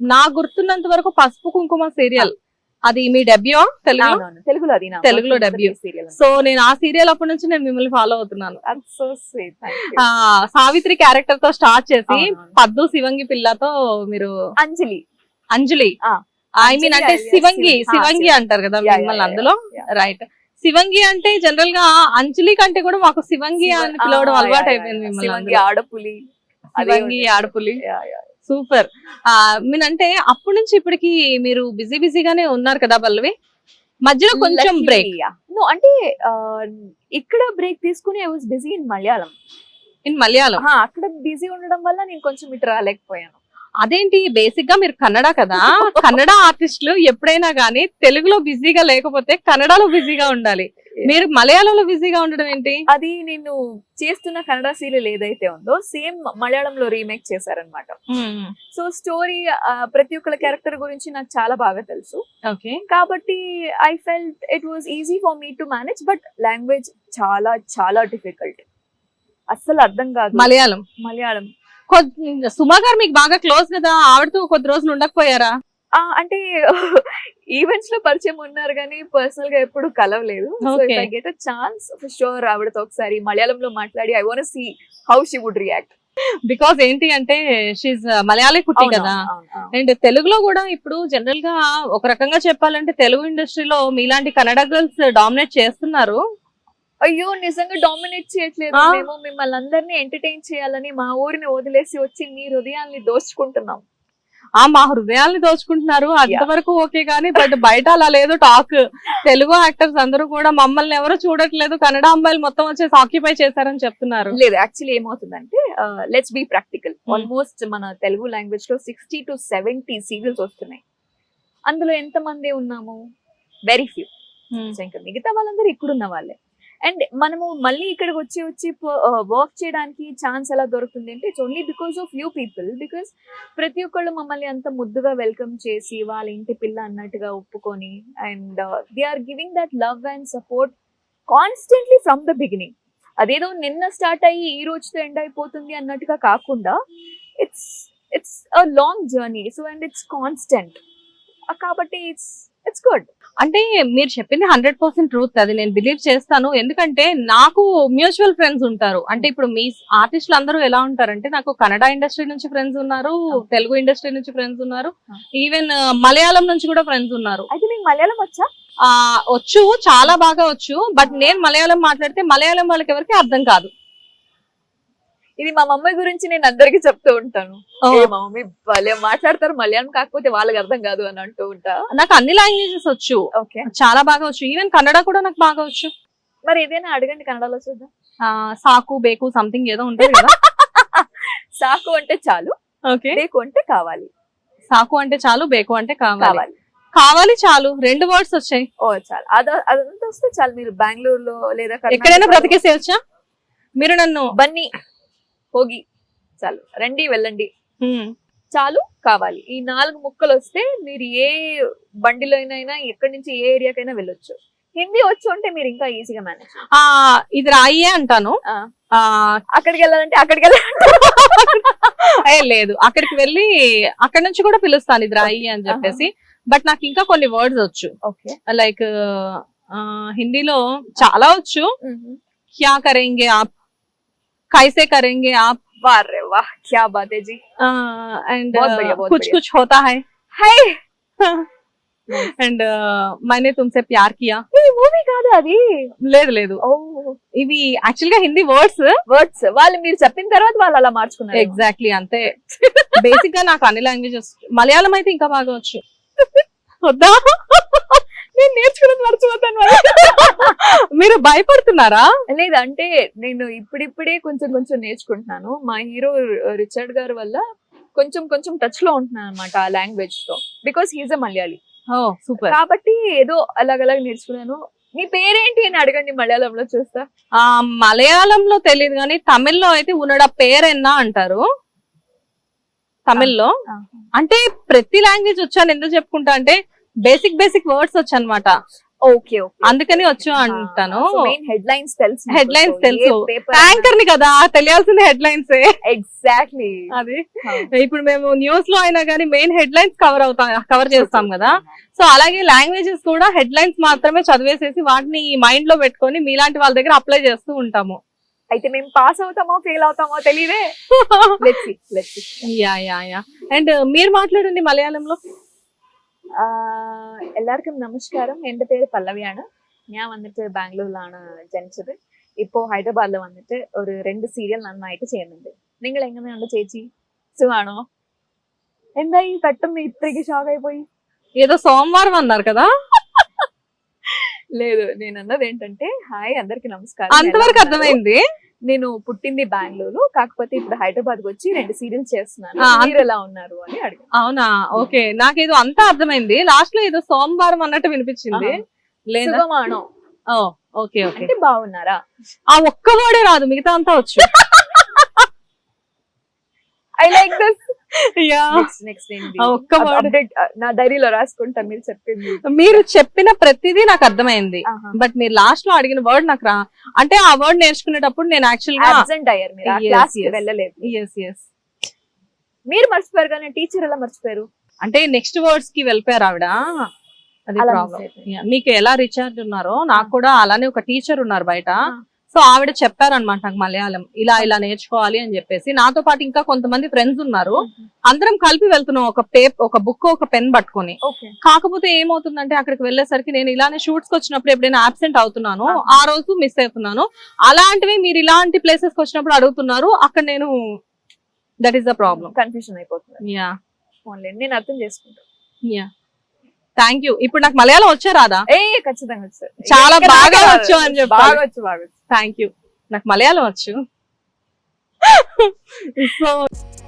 నాకు గుర్తున్నంత వరకు పసుపు కుంకుమ సీరియల్ అది మీ డెబ్యూ తెలుగు. తెలుగులో అది నా తెలుగులో debut. serial. సో నేను ఆ సీరియల్ అప్పటి నుంచి నేను మిమ్మల్ని ఫాలో అవుతున్నాను సావిత్రి క్యారెక్టర్తో స్టార్ట్ చేసి. పద్దు శివంగి పిల్లతో మీరు అంజలి అంజలి ఐ మీన్ అంటే శివంగి శివంగి శివ- అంటారు కదా మిమ్మల్ని అందులో. రైట్ శివంగి అంటే జనరల్గా అంజలి కంటే కూడా మాకు శివంగి శివ- అని పిలవడం అలవాటు అయిపోయింది. మిమ్మల్ని. ఆడపులి శివంగి. ఆడపులి. సూపర్. ఆ మీన్ అంటే అప్పటి నుంచి ఇప్పటికి మీరు బిజీ బిజీగానే ఉన్నారు కదా పల్లవి? మధ్యలో కొంచెం బ్రేక్ అంటే ఇక్కడ బ్రేక్ తీసుకుని I was busy in Malayalam in Malayalam అక్కడ బిజీ ఉండడం వల్ల నేను కొంచెం ఇటు రాలేకపోయాను. అదేంటి? బేసిక్గా మీరు కన్నడ కదా? కన్నడ ఆర్టిస్టులు ఎప్పుడైనా గానీ తెలుగులో బిజీగా లేకపోతే కన్నడలో బిజీగా ఉండాలి. మీరు మలయాళంలో బిజీగా ఉండడం ఏంటి? అది నేను చేస్తున్న కన్నడ సీరియల్ ఏదైతే ఉందో సేమ్ మలయాళంలో రీమేక్ చేశారనమాట సో స్టోరీ ప్రతి ఒక్కళ్ళ క్యారెక్టర్ గురించి నాకు చాలా బాగా తెలుసు. ఓకే. కాబట్టి I felt it was easy for me to manage but language చాలా చాలా డిఫికల్ట్. అస్సలు అర్థం కాదు. మలయాళం. మలయాళం. సుమా గారు మీకు బాగా క్లోజ్ కదా ఆవిడతో కొద్ది రోజులు ఉండకపోయారా? అంటే ఈవెంట్స్లో పరిచయం ఉన్నారు కానీ పర్సనల్గా ఎప్పుడు కలవలేదు. So if Okay. I get a chance sure ఆవిడతో ఒకసారి మలయాళంలో మాట్లాడి I want see how she would react because ఏంటి అంటే షీజ్ మలయాళీ కుట్టి కదా. అండ్ తెలుగులో కూడా ఇప్పుడు జనరల్గా ఒక రకంగా చెప్పాలంటే తెలుగు ఇండస్ట్రీలో మీలాంటి కన్నడ గర్ల్స్ డామినేట్ చేస్తున్నారు. అయ్యో నిజంగా డామినేట్ చేయట్లేదు. మేము మిమ్మల్ని అందరినీ ఎంటర్టైన్ చేయాలని మా ఊరిని వదిలేసి వచ్చి మీ హృదయాల్ని దోచుకుంటున్నాం. ఆ మా హృదయాల్ని దోచుకుంటున్నారు. అంతవరకు ఓకే కానీ బట్ బయట అలా లేదు టాక్. తెలుగు యాక్టర్స్ అందరూ కూడా మమ్మల్ని ఎవరు చూడట్లేదు. కన్నడ అమ్మాయిలు మొత్తం వచ్చేసి ఆక్యుపై చేశారని చెప్తున్నారు. లేదు యాక్చువల్లీ ఏమవుతుందంటే let's be practical Hmm. Almost మన తెలుగు లాంగ్వేజ్లో సిక్స్టీ టు సెవెంటీ సీరియల్స్ వస్తున్నాయి. అందులో ఎంత మంది ఉన్నాము వెరీ ఫ్యూ సో ఇంకా మిగతా వాళ్ళందరూ ఇక్కడున్న వాళ్ళే. అండ్ మనము మళ్ళీ ఇక్కడికి వచ్చి వచ్చి వర్క్ చేయడానికి ఛాన్స్ ఎలా దొరుకుతుంది అంటే it's only because of you people because ప్రతి ఒక్కళ్ళు మమ్మల్ని అంత ముద్దుగా వెల్కమ్ చేసి వాళ్ళ ఇంటి పిల్ల అన్నట్టుగా ఒప్పుకొని and they are giving that love and support constantly from the beginning అదేదో నిన్న స్టార్ట్ అయ్యి ఈ రోజుతో ఎండ్ అయిపోతుంది అన్నట్టుగా కాకుండా it's it's a long journey so and it's constant కాబట్టి ఇట్స్ ఇట్స్ గుడ్ అంటే మీరు చెప్పింది హండ్రెడ్ పర్సెంట్ ట్రూత్ అది నేను బిలీవ్ చేస్తాను. ఎందుకంటే నాకు మ్యూచువల్ ఫ్రెండ్స్ ఉంటారు. అంటే ఇప్పుడు మీ ఆర్టిస్టులు అందరూ ఎలా ఉంటారంటే నాకు కన్నడ ఇండస్ట్రీ నుంచి ఫ్రెండ్స్ ఉన్నారు తెలుగు ఇండస్ట్రీ నుంచి ఫ్రెండ్స్ ఉన్నారు. ఈవెన్ మలయాళం నుంచి కూడా ఫ్రెండ్స్ ఉన్నారు. అయితే మీకు మలయాళం వచ్చా? ఆ వచ్చు చాలా బాగా వచ్చు బట్ నేను మలయాళం మాట్లాడితే మలయాళం వాళ్ళకి ఎవరికి అర్థం కాదు. ఇది మా మమ్మీ గురించి నేను అందరికి చెప్తూ ఉంటాను. మా మమ్మీ భలే మాట్లాడతారు మలయాళం కాకపోతే వాళ్ళకి అర్థం కాదు అని అంటూ ఉంటా. నాకు అన్ని లాంగ్వేజెస్ వచ్చు. ఓకే. చాలా బాగా వచ్చు. ఈవెన్ కన్నడ కూడా నాకు బాగా వచ్చు. మరి ఏదైనా అడగండి కన్నడలో చూద్దాం. సాకు బేకు సంథింగ్ ఏదో ఉంటుంది కదా. సాకు అంటే చాలు ఓకే. బేకు అంటే కావాలి. సాకు అంటే చాలు బేకు అంటే కావాలి. కావాలి. చాలు. రెండు వర్డ్స్ వచ్చాయి. ఓ చాలు. అద అదంతా వస్తే చాలు. మీరు బెంగళూరులో లేదా ఎక్కడైనా బ్రతికేసేయచ్చా? మీరు నన్ను బన్నీ. ಹೋಗಿ చాలు రండి వెళ్ళండి. చాలు కావాలి. ఈ నాలుగు ముక్కలు వస్తే మీరు ఏ బండిలోనైనా ఎక్కడి నుంచి ఏ ఏరియాకైనా వెళ్ళొచ్చు. హిందీ వచ్చు అంటే మీరు ఇంకా ఈజీగా మేనేజ్ ఆ ఇది రాయే అంటాను. అక్కడికి వెళ్ళాలంటే అక్కడికి వెళ్ళాలంటే. లేదు. అక్కడికి వెళ్ళి అక్కడ నుంచి కూడా పిలుస్తాను ఇది రాయి అని చెప్పేసి. బట్ నాకు ఇంకా కొన్ని వర్డ్స్ వచ్చు. ఓకే. లైక్ హిందీలో చాలా వచ్చు. క్యా కరేంగే ఆప్? కైసే కరేంగే ఆప్ वाह रे वाह क्या बात है जी అండ్ बहुत बढ़िया, बहुत కుచ్ बढ़िया. కుచ్ హోతా high hi and Maine Tumse Pyar Kia ఈ మూవీ కాదు అది లేదు లేదు ఓ ఇవి యాక్చువల్ గా హిందీ వర్డ్స్ వర్డ్స్ వాళ్ళు మీరు చెప్పిన తర్వాత వాళ్ళు అలా మార్చుకున్నారు ఎగ్జాక్ట్లీ అంతే బేసిక్ గా నాకు అన్ని లాంగ్వేజెస్ మలయాళం అయితే ఇంకా బాగా వచ్చు వద్దా మీరు భయపడుతున్నారా? లేదు అంటే నేను ఇప్పుడిప్పుడే కొంచెం కొంచెం నేర్చుకుంటున్నాను. మా హీరో రిచర్డ్ గారి వల్ల కొంచెం కొంచెం టచ్లో ఉంటున్నాను అనమాట ఆ లాంగ్వేజ్తో. Because he's a Malayali super. కాబట్టి ఏదో అలాగలాగ నేర్చుకున్నాను. మీ పేరేంటి అని అడగండి మలయాళంలో చూస్తా. ఆ మలయాళంలో తెలియదు కానీ తమిళ్ళో అయితే ఉన్నడ పేరెన్నా అంటారు? తమిళ్ళో? అంటే ప్రతి లాంగ్వేజ్ వచ్చాను. ఎందుకు చెప్పుకుంటా అంటే బేసిక్ బేసిక్ వర్డ్స్ వచ్చు అనమాట ఓకే అందుకని వచ్చు అంటాను. మెయిన్ హెడ్ లైన్స్ తెలుసు Headlines తెలుసు. యాంకర్ని కదా తెలియాల్సింది హెడ్ లైన్స్ ఎగ్జాక్ట్లీ అది. ఇప్పుడు మేము న్యూస్లో అయినా కానీ మెయిన్ హెడ్ లైన్స్ కవర్ అవుతాం కవర్ చేస్తాం కదా. సో అలాగే లాంగ్వేజెస్ కూడా హెడ్ లైన్స్ మాత్రమే చదివేసేసి వాటిని మైండ్లో పెట్టుకొని మీలాంటి వాళ్ళ దగ్గర అప్లై చేస్తూ ఉంటాము. అయితే మేము పాస్ అవుతామో ఫెయిల్ అవుతామో తెలియదే. యా యా యా అండ్ మీరు మాట్లాడండి మలయాళంలో. എല്ലാവർക്കും നമസ്കാരം എന്റെ പേര് പല്ലവിയാണ് ഞാൻ വന്നിട്ട് ബാംഗ്ലൂരിലാണ് ജനിച്ചത് ഇപ്പോ ഹൈദരാബാദിൽ വന്നിട്ട് ഒരു രണ്ട് സീരിയൽ നന്നായിട്ട് ചെയ്യുന്നുണ്ട് നിങ്ങൾ എങ്ങനെയുണ്ട് ചേച്ചി സുഖാണോ എന്തായി പെട്ടെന്ന് ഇത്രയ്ക്ക് ഷോക്കായി പോയി ఏదో సోమవారం అన్నారు కదా లేదు నేను అన్నది ఏంటంటే హాయ్ అందరికి నమస్కారం అంతవరకు ఎలా ఉన్నారు? అర్థమైంది నేను పుట్టింది బెంగళూరు కాకపోతే ఇప్పుడు హైదరాబాద్ వచ్చి రెండు సీరియల్స్ చేస్తున్నాను. మీరు ఎలా ఉన్నారు అని అడిగాను. అవునా? ఓకే. నాకేదో అంతా అర్థమైంది. లాస్ట్లో ఏదో సోమవారం అన్నట్టు వినిపించింది. లేదా? Oh okay okay. అంటే బాగున్నారా? ఆ ఒక్క వర్డే రాదు. మిగతా అంతా వచ్చు. ఐ లైక్ దిస్ ఒక్క నా డైరీలో రాసుకుంటా మీరు చెప్పింది. మీరు చెప్పిన ప్రతిదీ నాకు అర్థమైంది. బట్ మీరు లాస్ట్లో అడిగిన వర్డ్ నాకు రా అంటే ఆ వర్డ్ నేర్చుకునేటప్పుడు నేను యాక్చువల్గా అబ్సెంట్ అయ్యారు మీరు. వెళ్ళలేదు. మీరు మర్చిపోయారు కానీ టీచర్ ఎలా మర్చిపోయారు? అంటే నెక్స్ట్ వర్డ్స్కి వెళ్ళిపోయారు ఆవిడ. అది ప్రాబ్లం. మీకు ఎలా రీఛార్జ్ ఉన్నారో నాకు కూడా అలానే ఒక టీచర్ ఉన్నారు బయట. సో ఆవిడ చెప్పారనమాట నాకు మలయాళం. ఇలా ఇలా నేర్చుకోవాలి అని చెప్పేసి. నాతో పాటు ఇంకా కొంతమంది ఫ్రెండ్స్ ఉన్నారు. అందరం కలిపి వెళ్తున్నాం ఒక పేప్ ఒక బుక్ ఒక పెన్ పట్టుకొని. కాకపోతే ఏమవుతుందంటే అక్కడికి వెళ్ళేసరికి నేను ఇలానే షూట్స్కి వచ్చినప్పుడు ఎప్పుడైనా అబ్సెంట్ అవుతున్నాను. ఆ రోజు మిస్ అవుతున్నాను. అలాంటివి మీరు ఇలాంటి ప్లేసెస్కి వచ్చినప్పుడు అడుగుతున్నారు. అక్కడ నేను that is the problem confusion అయిపోతుంది. యా ఓన్లీ నేను అర్థం చేసుకుంటాను యా థ్యాంక్ యూ ఇప్పుడు నాకు మలయాళం వచ్చా రాదా? ఏ ఖచ్చితంగా చాలా బాగా వచ్చు అని చెప్పాలి. బాగా వచ్చు బాగా వచ్చు. థ్యాంక్ యూ నాకు మలయాళం వచ్చు. సో